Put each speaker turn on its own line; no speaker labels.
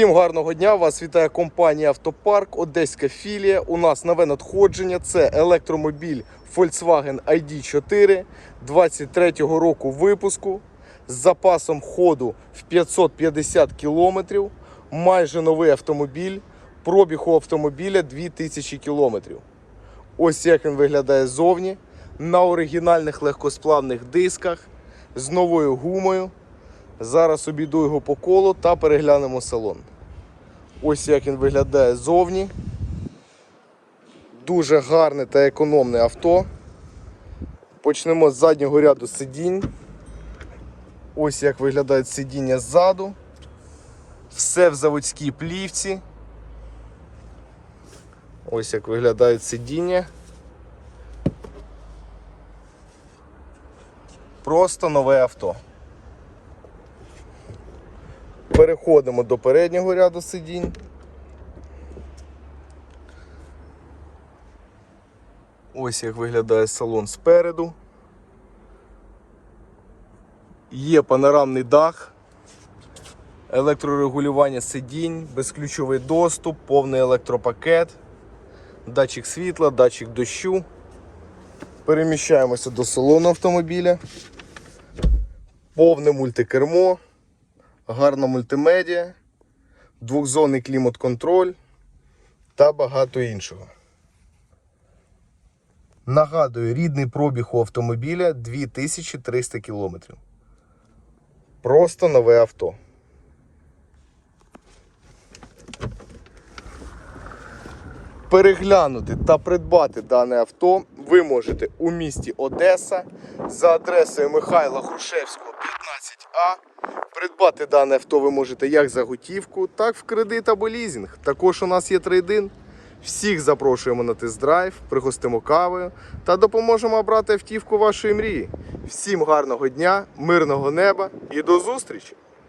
Всім гарного дня! Вас вітає компанія Автопарк, Одеська філія. У нас нове надходження. Це електромобіль Volkswagen ID4 23-го року випуску з запасом ходу в 550 кілометрів. Майже новий автомобіль. Пробіг у автомобіля 2000 кілометрів. Ось як він виглядає ззовні. На оригінальних легкосплавних дисках з новою гумою. Зараз обійду його по колу та переглянемо салон. Ось як він виглядає ззовні. Дуже гарне та економне авто. Почнемо з заднього ряду сидінь. Ось як виглядають сидіння ззаду. Все в заводській плівці. Ось як виглядають сидіння. Просто нове авто. Переходимо до переднього ряду сидінь. Ось як виглядає салон спереду. Є панорамний дах, електрорегулювання сидінь, безключовий доступ, повний електропакет, датчик світла, датчик дощу. Переміщаємося до салону автомобіля. Повне мультикермо гарна мультимедіа, двохзонний клімат-контроль та багато іншого. Нагадую, рідний пробіг у автомобіля 2300 км. Просто нове авто. Переглянути та придбати дане авто ви можете у місті Одеса за адресою Михайла Грушевського 15А. Придбати дане авто ви можете як за готівку, так в кредит або лізінг. Також у нас є трейдин. Всіх запрошуємо на тест-драйв, пригостимо кавою та допоможемо обрати автівку вашої мрії. Всім гарного дня, мирного неба і до зустрічі!